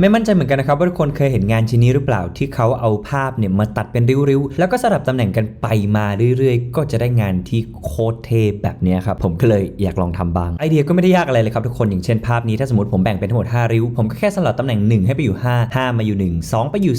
ไม่มั่นใจเหมือนกันนะครับว่าทุกคนเคยเห็นงานชิ้นนี้หรือเปล่าที่เขาเอาภาพเนี่ยมาตัดเป็นริ้วๆ แล้วก็สลับตำแหน่งกันไปมาเรื่อยๆ ก็จะได้งานที่โคตรเทแบบนี้ครับผมก็เลยอยากลองทำบ้างไอเดียก็ไม่ได้ยากอะไรเลยครับทุกคนอย่างเช่นภาพนี้ถ้าสมมติผมแบ่งเป็นทั้งหมด5ริ้ว ผมก็แค่สลับตำแหน่ง 1 ให้ไปอยู่ 5 5 มาอยู่ 1 2 ไปอยู่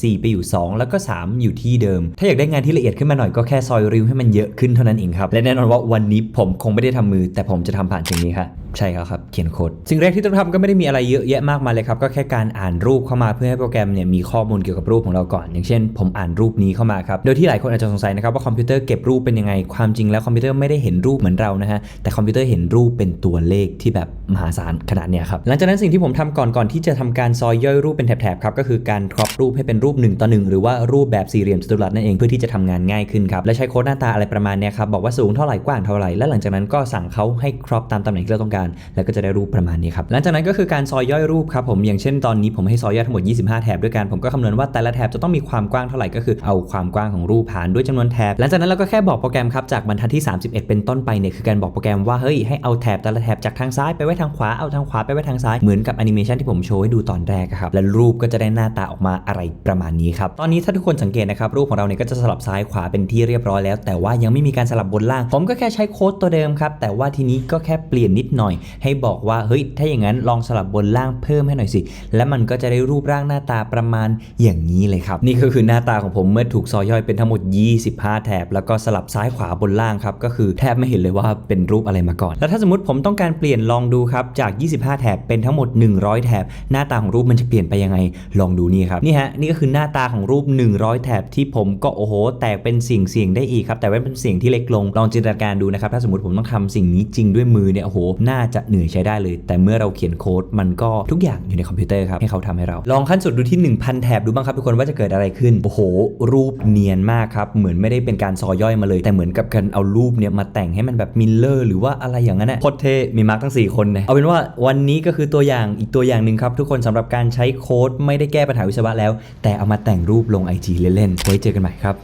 4 4 ไปอยู่ 2 แล้วก็ 3 อยู่ที่เดิม ถ้าอยากได้งานที่ละเอียดขึ้นมาหน่อยก็แค่ซอยริ้วให้มันเยอะขึ้นเท่านั้นเองครับและแน่นอนว่าวันนี้ผมคงไม่ได้ทำมือ แต่ผมจะทำผ่านสิ่งนี้ครับ ใช่ครับครับ เขียนโค้ด สิ่งแรกที่ต้องทำก็ไม่ได้มีอะไรเยอะแยะมากมายเลยครับ ก็แค่การอ่านรูปเข้ามาเพื่อให้โปรแกรมเนี่ยมีข้อมูลเกี่ยวกับรูปของเราก่อน อย่างเช่น ผมอ่านรูปนี้เข้ามาครับ โดยที่หลายคนอาจจะสงสัยนะครับว่าคอมพิวเตอร์เก็บรูปเป็นยังไง ความจริงแล้วคอมพิวเตอร์ไม่ได้เห็นรูปเหมือนเรานะฮะ แต่คอมพิวเตอร์เห็นรูปเป็นตัวเลขที่แบบมหาศาลขนาดเนี้ยครับ หลังจากนั้นสิ่งที่ผมทำก่อนก่อนที่จะทำการซอยย่อยรูปเป็นแถบๆครับ ก็คือการครอปรูปให้เป็นรูป1ต่อ1หรือว่ารูปแบบสี่เหลี่ยมจัตุรัสนั่นเองเพื่อที่จะทำงานง่ายขึ้นครับ และใช้โค้ดหน้าตาอะไรประมาณเนี้ยครับบอกว่าสูงเท่าไหร่กว้างเท่าไหร่และหลังจากนั้นก็สั่งเขาให้ครอปตามตำแหน่งที่เราต้องการแล้วก็จะได้รูปประมาณนี้ครับหลังจากนั้นก็คือการซอยย่อยรูปครับผมอย่างเช่นตอนนี้ผมให้ซอยย่อยทั้งหมด 25 แถบด้วยกันผมก็คำนวณว่าแต่ละแถบจะต้องมีความกว้างเท่าไหร่ก็คือเอาความกว้างของรูปหารด้วยจำนวนแถบหลังจากนั้นเราก็แค่บอกโปรแกรมครับจากบรรทัดที่ 31 เป็นต้นไปเนี่ยคือการบอกโปรแกรมว่าเฮ้ยให้เอาแถบแต่ละแถบจากทางซ้ายไปไว้ทางขวาเอาทางขวาไปไว้ทางซ้ายเหมือนกับแอนิเมชันที่ผมโชว์ให้ดูตอนแรกครับและรูปก็จะได้หน้าตาออกมาอะไรประมาณนี้ครับตอนนี้ถ้าทุกคนสังเกตนะครับรูปของเราเนี่ยก็จะสลับซ้ายขวาเป็นที่เรียบร้อยแล้ว แต่ว่ายังไม่มีการสลับบนล่าง ผมก็แค่ใช้โค้ดตัวเดิมครับแต่ว่าทีนี้ก็แค่เปลี่ยนนิดหน่อยให้บอกว่าเฮ้ยถ้าอย่างนั้นลองสลับบนล่างเพิ่มให้หน่อยสิ และมันก็จะได้รูปร่างหน้าตาประมาณอย่างนี้เลยครับ นี่ก็คือหน้าตาของผมเมื่อถูกซอยย่อยเป็นทั้งหมด 25 แถบ แล้วก็สลับซ้ายขวาบนล่างครับก็คือแทบไม่เห็นเลยว่าเป็นรูปอะไรมาก่อน แล้วถ้าสมมติผมต้องการเปลี่ยนลองดูครับจาก 25 แถบเป็นทั้งหมด 100 แถบ หน้าตาของรูปมันจะเปลี่ยนไปยังไงลองดูนี่ครับนี่ฮะนี่ก็คือหน้าตาของรูป 100 แถบที่ผมก็โอ้โหแตกเป็นสียงเสียงได้อีกครับแต่ว่าเป็นเสียงที่เล็กลงลองจินตนาการดูนะครับถ้าสมมติผมต้องทำสิ่งนี้จริงด้วยมือเนี่ยโอ้โหน่าจะเหนื่อยใช้ได้เลย แต่เมื่อเราเขียนโค้ดมันก็ทุกอย่างอยู่ในคอมพิวเตอร์ครับให้เขาทำให้เรา ลองขั้นสุดดูที่ 1000 แถบดูบ้างครับทุกคนว่าจะเกิดอะไรขึ้นโอ้โห รูปเนียนมากครับเหมือนไม่ได้เป็นการซอยย่อยมาเลย แต่เหมือนกับการเอารูปเนี่ยมาแต่งให้มันแบบมิลเลอร์หรือว่าอะไรอย่างนั้นนะโคตรเทมีมาร์กทั้ง 4 คนเลยเอาเป็นว่าวันนี้ก็คือตัวอย่างอีกตัวอย่างหนึ่งครับทุกคนสำหรับการใช้โค้ดไม่ได้แก้ปัญหาวิศวะแล้ว แต่เอามาแต่งรูปลง IG เล่นๆไว้เจอกันใหม่ครับ